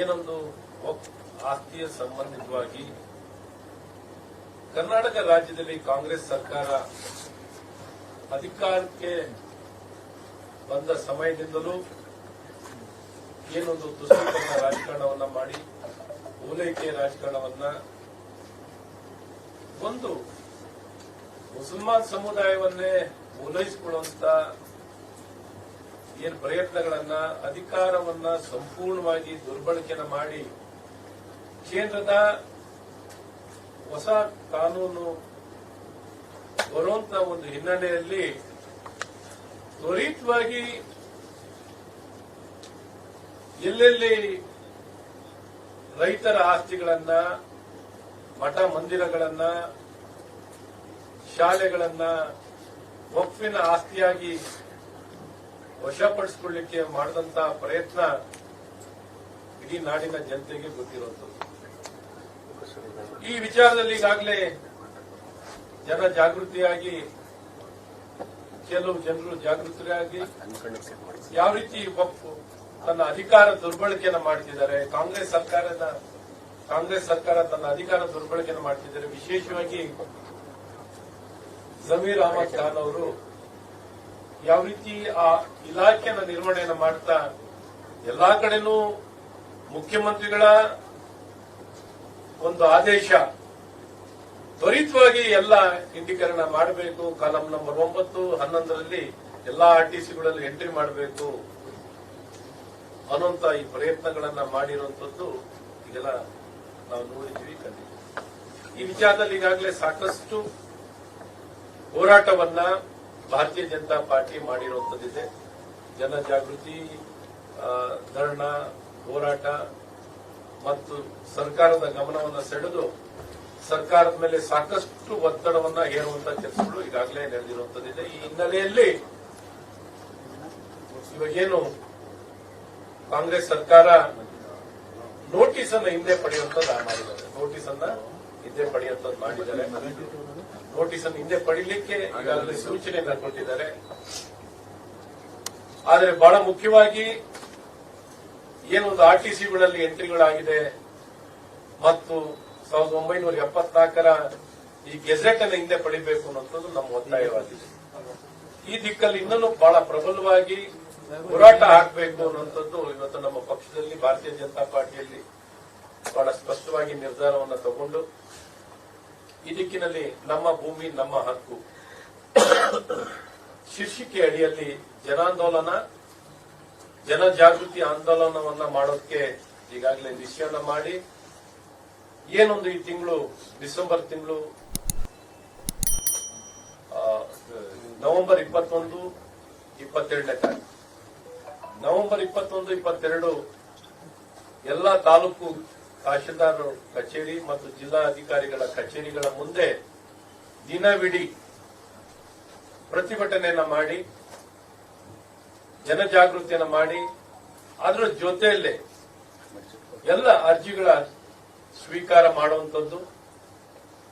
ಏನೊಂದು ಆಸ್ತಿಯ ಸಂಬಂಧಿತವಾಗಿ ಕರ್ನಾಟಕ ರಾಜ್ಯದಲ್ಲಿ ಕಾಂಗ್ರೆಸ್ ಸರ್ಕಾರ ಅಧಿಕಾರಕ್ಕೆ ಬಂದ ಸಮಯದಿಂದಲೂ ಏನೊಂದು ತುಷ್ಟೀಕರಣ ರಾಜಕಾರಣವನ್ನ ಮಾಡಿ, ಓಲೈಕೆ ರಾಜಕಾರಣವನ್ನ ಒಂದು ಮುಸಲ್ಮಾನ್ ಸಮುದಾಯವನ್ನೇ ಓಲೈಸಿಕೊಳ್ಳುವಂತ ಏನ್ ಪ್ರಯತ್ನಗಳನ್ನ, ಅಧಿಕಾರವನ್ನ ಸಂಪೂರ್ಣವಾಗಿ ದುರ್ಬಳಕೆನ ಮಾಡಿ ಕೇಂದ್ರದ ಹೊಸ ಕಾನೂನು ಬರುವಂತ ಒಂದು ಹಿನ್ನೆಲೆಯಲ್ಲಿ ತ್ವರಿತವಾಗಿ ಎಲ್ಲೆಲ್ಲಿ ರೈತರ ಆಸ್ತಿಗಳನ್ನ, ಮಠ ಮಂದಿರಗಳನ್ನ, ಶಾಲೆಗಳನ್ನ, ಒಪ್ಪಿನ ಆಸ್ತಿಯಾಗಿ ವಶಪಡಿಸಿಕೊಳ್ಳಿಕ್ಕೆ ಮಾಡಿದಂತ ಪ್ರಯತ್ನ ಇಡೀ ನಾಡಿನ ಜನತೆಗೆ ಗೊತ್ತಿರುವಂತದ್ದು ಈ ವಿಚಾರದಲ್ಲಿ ಈಗಾಗಲೇ ಜನ ಜಾಗೃತಿಯಾಗಿ, ಕೆಲವು ಜನರು ಜಾಗೃತರಾಗಿ ಯಾವ ರೀತಿ ತನ್ನ ಅಧಿಕಾರ ದುರ್ಬಳಕೆಯನ್ನು ಮಾಡ್ತಿದ್ದಾರೆ, ಕಾಂಗ್ರೆಸ್ ಸರ್ಕಾರದ, ಕಾಂಗ್ರೆಸ್ ಸರ್ಕಾರ ತನ್ನ ಅಧಿಕಾರ ದುರ್ಬಳಕೆಯನ್ನು ಮಾಡ್ತಿದ್ದಾರೆ. ವಿಶೇಷವಾಗಿ ಜಮೀರ್ ಅಹಮದ್ ಖಾನ್ ಅವರು ಯಾವ ರೀತಿ ಆ ಇಲಾಖೆನ ನಿರ್ವಹಣೆಯನ್ನು ಮಾಡ್ತಾ ಎಲ್ಲಾ ಕಡೆನೂ ಮುಖ್ಯಮಂತ್ರಿಗಳ ಒಂದು ಆದೇಶ ತ್ವರಿತವಾಗಿ ಎಲ್ಲ ಇಂಡೀಕರಣ ಮಾಡಬೇಕು. ಕಾಲಂ ನಂಬರ್ ಒಂಬತ್ತು, ಹನ್ನೊಂದರಲ್ಲಿ ಎಲ್ಲಾ ಆರ್ಟಿಸಿಗಳಲ್ಲಿ ಎಂಟ್ರಿ ಮಾಡಬೇಕು ಅನ್ನುವಂತ ಈ ಪ್ರಯತ್ನಗಳನ್ನ ಮಾಡಿರುವಂತದ್ದು ಈಗೆಲ್ಲ ನಾವು ನೋಡಿದ್ವಿ ಕಂಡಿದ್ವಿ ಈ ವಿಚಾರದಲ್ಲಿ ಈಗಾಗಲೇ ಸಾಕಷ್ಟು ಹೋರಾಟವನ್ನ ಭಾರತೀಯ ಜನತಾ ಪಾರ್ಟಿ ಮಾಡಿರುವಂತದ್ದಿದೆ ಜನಜಾಗೃತಿ ಧರಣ, ಹೋರಾಟ ಮತ್ತು ಸರ್ಕಾರದ ಗಮನವನ್ನು ಸೆಳೆದು ಸರ್ಕಾರದ ಮೇಲೆ ಸಾಕಷ್ಟು ಒತ್ತಡವನ್ನು ಹೇರುವಂತಹ ಕೆಲಸಗಳು ಈಗಾಗಲೇ ನಡೆದಿರುವಂತದ್ದಿದೆ ಈ ಹಿನ್ನೆಲೆಯಲ್ಲಿ ಇವಾಗೇನು ಕಾಂಗ್ರೆಸ್ ಸರ್ಕಾರ ನೋಟಿಸ್ ಅನ್ನು ಹಿಂದೆ ಪಡೆಯುವಂತದ್ದು ಮಾಡಿದ್ದಾರೆ. ನೋಟಿಸ್ ಅನ್ನ ಹಿಂದೆ ಪಡೆಯುವಂಥದ್ದು ಮಾಡಿದ್ದಾರೆ. ನೋಟಿಸ್ ಅನ್ನು ಹಿಂದೆ ಪಡಿಲಿಕ್ಕೆ ಈಗಾಗಲೇ ಸೂಚನೆಯನ್ನ ಕೊಟ್ಟಿದ್ದಾರೆ ಆದರೆ ಬಹಳ ಮುಖ್ಯವಾಗಿ ಏನೊಂದು ಆರ್ಟಿಸಿಗಳಲ್ಲಿ ಎಂಟ್ರಿಗಳಾಗಿದೆ ಮತ್ತು ಸಾವಿರದ ಒಂಬೈನೂರ ಎಪ್ಪತ್ನಾಲ್ಕರ ಈ ಗೆಜೆಟ್ ಅನ್ನು ಹಿಂದೆ ಪಡಿಬೇಕು ಅನ್ನೋದು ನಮ್ಮ ಒತ್ತಾಯವಾಗಿದೆ. ಈ ದಿಕ್ಕಲ್ಲಿ ಇನ್ನೂ ಬಹಳ ಪ್ರಬಲವಾಗಿ ಹೋರಾಟ ಹಾಕಬೇಕು ಅನ್ನುವಂಥದ್ದು ಇವತ್ತು ನಮ್ಮ ಪಕ್ಷದಲ್ಲಿ ಭಾರತೀಯ ಜನತಾ ಪಾರ್ಟಿಯಲ್ಲಿ ಬಹಳ ಸ್ಪಷ್ಟವಾಗಿ ನಿರ್ಧಾರವನ್ನು ತಗೊಂಡು ಈ ದಿಕ್ಕಿನಲ್ಲಿ ನಮ್ಮ ಭೂಮಿ, ನಮ್ಮ ಹಕ್ಕು. ಶೀರ್ಷಿಕೆ ಅಡಿಯಲ್ಲಿ ಜನಾಂದೋಲನ, ಜನಜಾಗೃತಿ ಆಂದೋಲನವನ್ನ ಮಾಡೋದಕ್ಕೆ ಈಗಾಗಲೇ ನಿಶ್ಚಯನ ಮಾಡಿ, ಏನೊಂದು ಈ ತಿಂಗಳು, ಡಿಸೆಂಬರ್ ತಿಂಗಳು ನವೆಂಬರ್ ಇಪ್ಪತ್ತೊಂದು ಇಪ್ಪತ್ತೆರಡನೇ ತಾರೀಕು. ನವೆಂಬರ್ ಇಪ್ಪತ್ತೊಂದು, ಇಪ್ಪತ್ತೆರಡು ಎಲ್ಲ ತಾಲೂಕು ತಹಶೀಲ್ದಾರ್ ಕಚೇರಿ ಮತ್ತು ಜಿಲ್ಲಾ ಅಧಿಕಾರಿಗಳ ಕಚೇರಿಗಳ ಮುಂದೆ ದಿನವಿಡೀ ಪ್ರತಿಭಟನೆಯನ್ನ ಮಾಡಿ, ಜನಜಾಗೃತಿಯನ್ನು ಮಾಡಿ, ಅದರ ಜೊತೆಯಲ್ಲೇ ಎಲ್ಲ ಅರ್ಜಿಗಳ ಸ್ವೀಕಾರ ಮಾಡುವಂಥದ್ದು.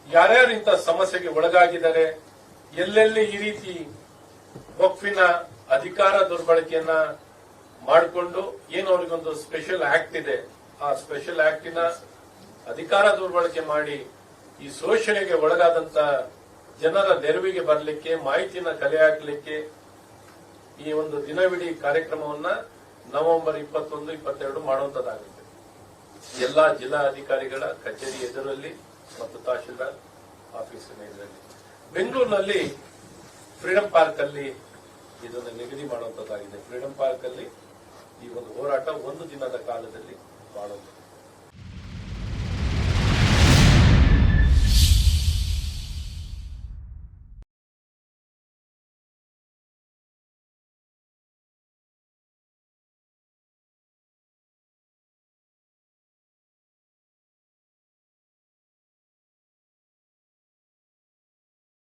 ಯಾರ್ಯಾರು ಇಂಥ ಸಮಸ್ಯೆಗೆ ಒಳಗಾಗಿದ್ದಾರೆ, ಎಲ್ಲೆಲ್ಲಿ ಈ ರೀತಿ ವಕ್ಫಿನ ಅಧಿಕಾರ ದುರ್ಬಳಕೆಯನ್ನ ಮಾಡಿಕೊಂಡು ಏನು ಅವರಿಗೊಂದು ಸ್ಪೆಷಲ್ ಆಕ್ಟ್ ಇದೆ ಆ ಸ್ಪೆಷಲ್ ಆಕ್ಟಿನ ಅಧಿಕಾರ ದುರ್ಬಳಕೆ ಮಾಡಿ ಈ ಶೋಷಣೆಗೆ ಒಳಗಾದಂತ ಜನರ ನೆರವಿಗೆ ಬರಲಿಕ್ಕೆ ಮಾಹಿತಿನ ಕಲೆ ಹಾಕಲಿಕ್ಕೆ ಈ ಒಂದು ದಿನವಿಡೀ ಕಾರ್ಯಕ್ರಮವನ್ನ ನವೆಂಬರ್ ಇಪ್ಪತ್ತೊಂದು, ಇಪ್ಪತ್ತೆರಡು ಮಾಡುವಂತದ್ದಾಗುತ್ತೆ. ಎಲ್ಲಾ ಜಿಲ್ಲಾ ಅಧಿಕಾರಿಗಳ ಕಚೇರಿ ಎದುರಲ್ಲಿ ಮತ್ತು ತಹಶೀಲ್ದಾರ್ ಆಫೀಸಿನ ಎದುರಲ್ಲಿ. ಬೆಂಗಳೂರಿನಲ್ಲಿ ಫ್ರೀಡಂ ಪಾರ್ಕ್ ಅಲ್ಲಿ ಇದನ್ನು ನಿಗದಿ ಮಾಡುವಂತದ್ದಾಗಿದೆ. ಫ್ರೀಡಂ ಪಾರ್ಕ್ ಅಲ್ಲಿ ಈ ಒಂದು ಹೋರಾಟ ಒಂದು ದಿನದ ಕಾಲದಲ್ಲಿ ಮಾಡುವಂಥದ್ದು